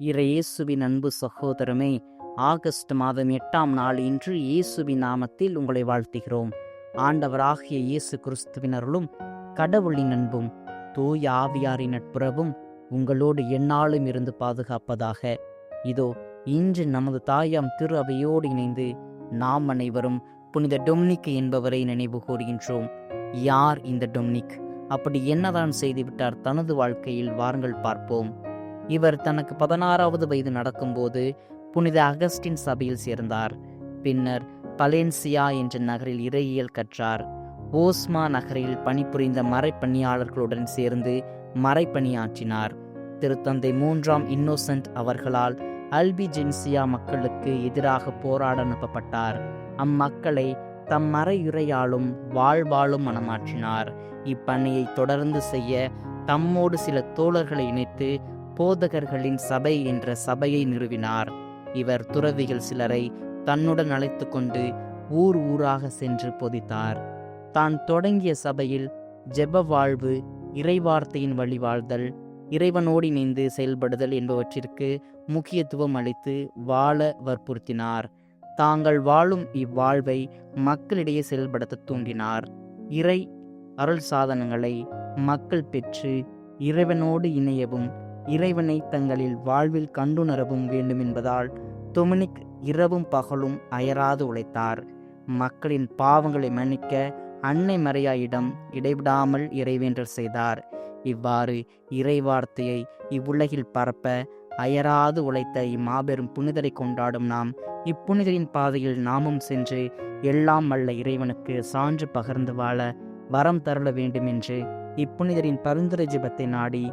இறையேசுவின் அன்பு சகோதரமே ஆகஸ்ட் மாதம் எட்டாம் நாள் இன்று இயேசுவின் நாமத்தில் உங்களை வாழ்த்துகிறோம். ஆண்டவராகிய இயேசு கிறிஸ்துவினருளும் கடவுளின் அன்பும் தூய ஆவியாரின் நட்புறவும் உங்களோடு எந்நாளும் இருந்து பாதுகாப்பதாக. இதோ இன்று நமது தாயாம் திரு அவையோடு இணைந்து நாம் அனைவரும் புனித டொம்னிக் என்பவரை நினைவு கூறுகின்றோம் யார் இந்த டொம்னிக்? அப்படி என்னதான் செய்துவிட்டார் தனது வாழ்க்கையில்? வாருங்கள் பார்ப்போம். இவர் தனக்கு பதினாறாவது வயது நடக்கும்போது புனித அகஸ்டின் சபையில் சேர்ந்தார். பின்னர் பலேன்சியா என்ற நகரில் இறையியல் கற்றார். ஓஸ்மா நகரில் பணிபுரிந்த மறைப்பணியாளர்களுடன் சேர்ந்து மறைப்பணியாற்றினார். திருத்தந்தை மூன்றாம் இன்னோசன்ட் அவர்களால் அல்பிஜென்சியா மக்களுக்கு எதிராக போராட அனுப்பப்பட்டார். அம்மக்களை தம் மறையுறையாலும் வாழ்வாலும் மனமாற்றினார். இப்பணியை தொடர்ந்து செய்ய தம்மோடு சில தோழர்களை இணைத்து போதகர்களின் சபை என்ற சபையை நிறுவினார். இவர் துறவிகள் சிலரை தன்னுடன் அழைத்து கொண்டு ஊர் ஊராக சென்று பொதித்தார். தான் தொடங்கிய சபையில் ஜெப வாழ்வு இறைவார்த்தையின் வழிவாழ்தல் இறைவனோடு இணைந்து செயல்படுதல் என்பவற்றிற்கு முக்கியத்துவம் அளித்து வாழ வற்புறுத்தினார். தாங்கள் வாழும் இவ்வாழ்வை மக்களிடையே செயல்படுத்த தூண்டினார். இறை அருள் சாதனங்களை மக்கள் பெற்று இறைவனோடு இணையவும் இறைவனை தங்களில் வாழ்வில் கண்டுணரவும் வேண்டும் என்பதால் தொமினிக் இரவும் பகலும் அயராது உழைத்தார். மக்களின் பாவங்களை மன்னிக்க அன்னை மறையாயிடம் இடைவிடாமல் இறைவேண்டல் செய்தார். இவ்வாறு இறைவார்த்தையை இவ்வுலகில் பரப்ப அயராது உழைத்த இம்மாபெரும் புனிதரை கொண்டாடும் நாம் இப்புனிதரின் பாதையில் நாமும் சென்று எல்லாம் வல்ல இறைவனுக்கு சான்று பகிர்ந்து வாழ வரம் தருள வேண்டும் என்று இப்புனிதரின் பரிந்துரை ஜிபத்தை நாடி